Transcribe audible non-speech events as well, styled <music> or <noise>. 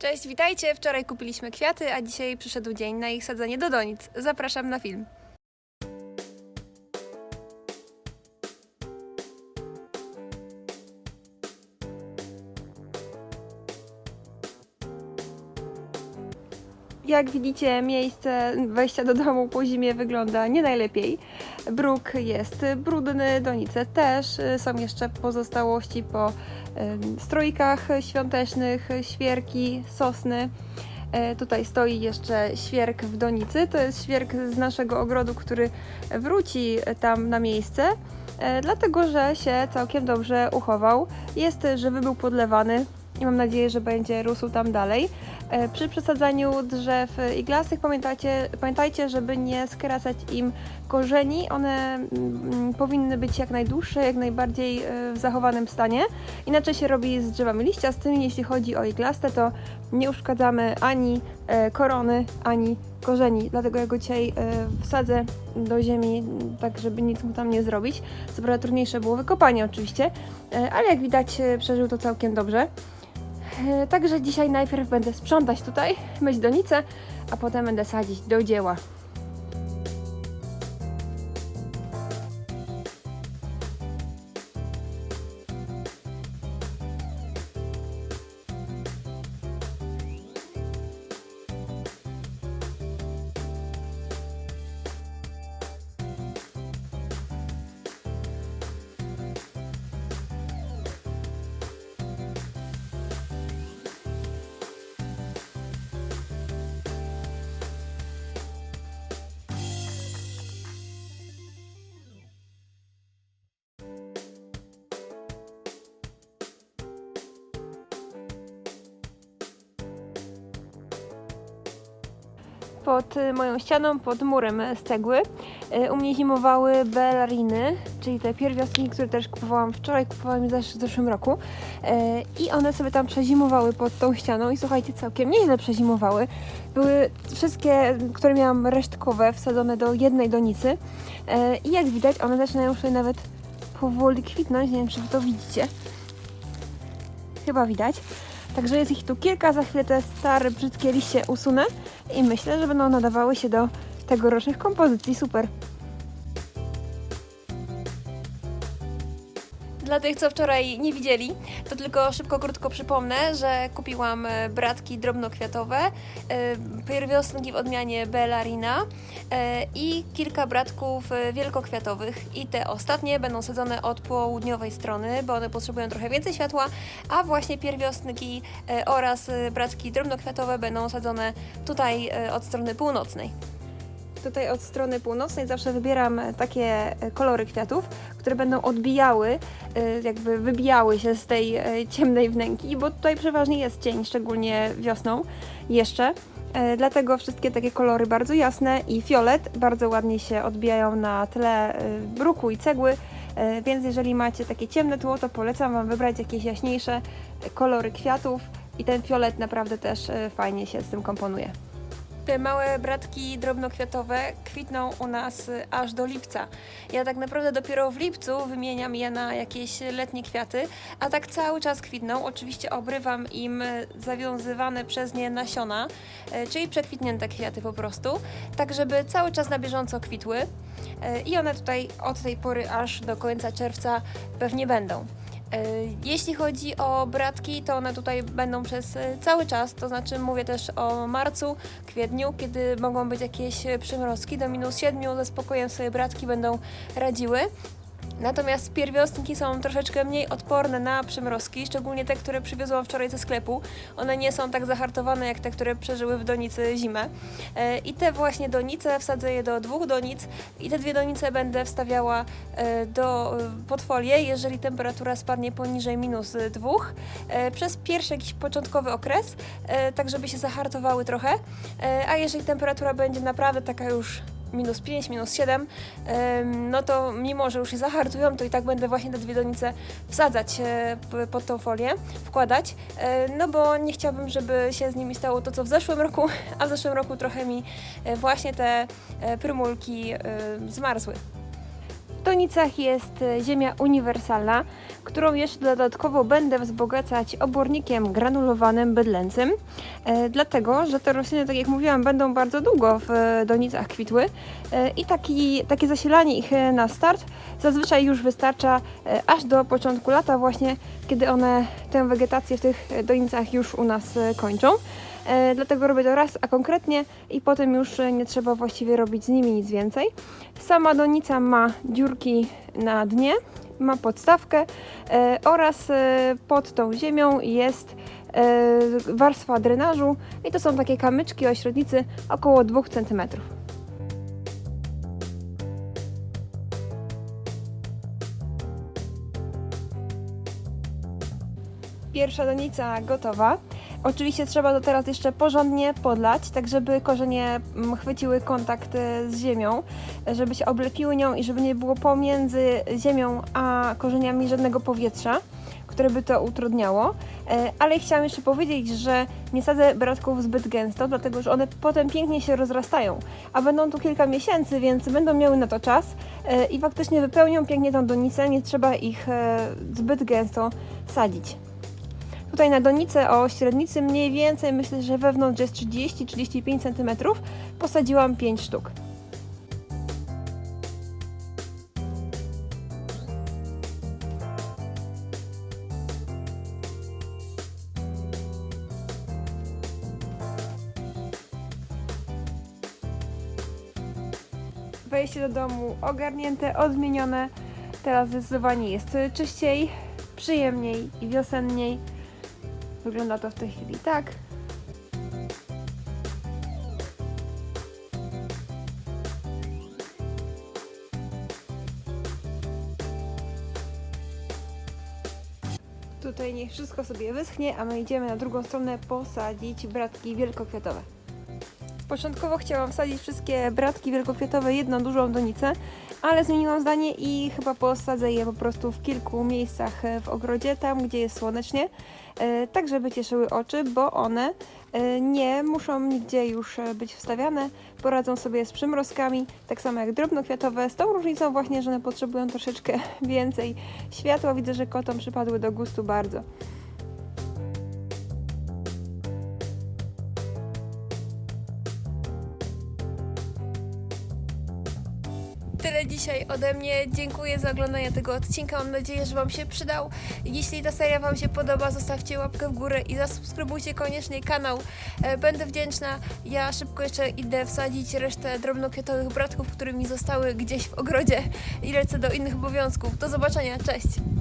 Cześć, witajcie! Wczoraj kupiliśmy kwiaty, a dzisiaj przyszedł dzień na ich sadzenie do donic. Zapraszam na film. Jak widzicie, miejsce wejścia do domu po zimie wygląda nie najlepiej. Bruk jest brudny, donice też. Są jeszcze pozostałości po em, stroikach świątecznych, świerki, sosny. E, Tutaj stoi jeszcze świerk w donicy. To jest świerk z naszego ogrodu, który wróci tam na miejsce, e, dlatego że się całkiem dobrze uchował. Jest żywy, był podlewany i mam nadzieję, że będzie rósł tam dalej. E, Przy przesadzaniu drzew iglastych pamiętajcie, pamiętajcie, żeby nie skracać im korzeni. One mm, powinny być jak najdłuższe, jak najbardziej e, w zachowanym stanie. Inaczej się robi z drzewami liściastymi. Jeśli chodzi o iglaste, to nie uszkadzamy ani e, korony, ani korzeni. Dlatego ja go dzisiaj wsadzę do ziemi, tak żeby nic mu tam nie zrobić. Co prawda trudniejsze było wykopanie oczywiście, ale jak widać przeżył to całkiem dobrze. E, Także dzisiaj najpierw będę sprzątać tutaj, myć donicę, a potem będę sadzić do dzieła. Pod moją ścianą, pod murem z cegły y, u mnie zimowały bellariny, czyli te pierwiastki, które też kupowałam wczoraj, kupowałam je w zeszłym roku. Y, I one sobie tam przezimowały pod tą ścianą i słuchajcie, całkiem nieźle przezimowały. Były wszystkie, które miałam resztkowe, wsadzone do jednej donicy. Y, I jak widać, one zaczynają sobie nawet powoli kwitnąć. Nie wiem, czy wy to widzicie. Chyba widać. Także jest ich tu kilka, za chwilę te stare, brzydkie liście usunę i myślę, że będą nadawały się do tegorocznych kompozycji. Super. Dla tych, co wczoraj nie widzieli, to tylko szybko, krótko przypomnę, że kupiłam e, bratki drobnokwiatowe, e, pierwiosnki w odmianie Bellarina e, i kilka bratków wielkokwiatowych. I te ostatnie będą sadzone od południowej strony, bo one potrzebują trochę więcej światła, a właśnie pierwiosnki oraz bratki drobnokwiatowe będą sadzone tutaj od strony północnej. Tutaj od strony północnej zawsze wybieram takie kolory kwiatów, które będą odbijały, e, jakby wybijały się z tej e, ciemnej wnęki, bo tutaj przeważnie jest cień, szczególnie wiosną jeszcze. E, Dlatego wszystkie takie kolory bardzo jasne i fiolet bardzo ładnie się odbijają na tle bruku i cegły, więc jeżeli macie takie ciemne tło, to polecam Wam wybrać jakieś jaśniejsze kolory kwiatów i ten fiolet naprawdę też fajnie się z tym komponuje. Te małe bratki drobnokwiatowe kwitną u nas aż do lipca. Ja tak naprawdę dopiero w lipcu wymieniam je na jakieś letnie kwiaty, a tak cały czas kwitną. Oczywiście obrywam im zawiązywane przez nie nasiona, y, czyli przekwitnięte kwiaty po prostu, tak żeby cały czas na bieżąco kwitły. Y, I one tutaj od tej pory aż do końca czerwca pewnie będą. E, Jeśli chodzi o bratki, to one tutaj będą przez e, cały czas, to znaczy mówię też o marcu, kwietniu, kiedy mogą być jakieś przymrozki do minus 7, ze spokojem sobie bratki będą radziły. Natomiast pierwiostniki są troszeczkę mniej odporne na przymrozki, szczególnie te, które przywiozłam wczoraj ze sklepu. One nie są tak zahartowane jak te, które przeżyły w donicy zimę. E, I te właśnie donice wsadzę je do dwóch donic i te dwie donice będę wstawiała e, do, e, pod folię, jeżeli temperatura spadnie poniżej minus dwóch, przez pierwszy jakiś początkowy okres, tak żeby się zahartowały trochę, a jeżeli temperatura będzie naprawdę taka już minus 5, minus 7, em, no to mimo, że już się zahartują, to i tak będę właśnie te dwie donice wsadzać e, pod tą folię, wkładać, e, no bo nie chciałabym, żeby się z nimi stało to, co w zeszłym roku, a w zeszłym roku trochę mi e, właśnie te prymulki zmarzły. W donicach jest e, ziemia uniwersalna, którą jeszcze dodatkowo będę wzbogacać obornikiem granulowanym bydlęcym, e, dlatego, że te rośliny, tak jak mówiłam, będą bardzo długo w e, donicach kwitły i taki, takie zasilanie ich na start zazwyczaj już wystarcza aż do początku lata właśnie, kiedy one tę wegetację w tych donicach już u nas kończą. E, dlatego robię to raz, a konkretnie i potem już e, nie trzeba właściwie robić z nimi nic więcej. Sama donica ma dziurki na dnie, ma podstawkę e, oraz pod tą ziemią jest warstwa drenażu i to są takie kamyczki o średnicy około 2 cm. Pierwsza donica gotowa. Oczywiście trzeba to teraz jeszcze porządnie podlać, tak żeby korzenie mm, chwyciły kontakt e, z ziemią, żeby się oblepiły nią i żeby nie było pomiędzy ziemią a korzeniami żadnego powietrza, które by to utrudniało. E, Ale chciałam jeszcze powiedzieć, że nie sadzę bratków zbyt gęsto, dlatego że one potem pięknie się rozrastają, a będą tu kilka miesięcy, więc będą miały na to czas e, i faktycznie wypełnią pięknie tą donicę, nie trzeba ich zbyt gęsto sadzić. Tutaj na donicę o średnicy mniej więcej myślę, że wewnątrz jest 30-35 cm. Posadziłam 5 sztuk. Wejście do domu ogarnięte, odmienione. Teraz zdecydowanie jest czyściej, przyjemniej i wiosenniej. Wygląda to w tej chwili tak. Tutaj niech wszystko sobie wyschnie, a my idziemy na drugą stronę posadzić bratki wielkokwiatowe. Początkowo chciałam wsadzić wszystkie bratki wielkokwiatowe jedną dużą donicę, ale zmieniłam zdanie i chyba posadzę je po prostu w kilku miejscach e, w ogrodzie, tam gdzie jest słonecznie, e, tak żeby cieszyły oczy, bo one e, nie muszą nigdzie już być wstawiane, poradzą sobie z przymrozkami, tak samo jak drobnokwiatowe, z tą różnicą właśnie, że one potrzebują troszeczkę <laughs> więcej światła. Widzę, że kotom przypadły do gustu bardzo. Tyle dzisiaj ode mnie. Dziękuję za oglądanie tego odcinka. Mam nadzieję, że Wam się przydał. Jeśli ta seria Wam się podoba, zostawcie łapkę w górę i zasubskrybujcie koniecznie kanał. E, Będę wdzięczna. Ja szybko jeszcze idę wsadzić resztę drobnokwiatowych bratków, które mi zostały gdzieś w ogrodzie i lecę do innych obowiązków. Do zobaczenia. Cześć!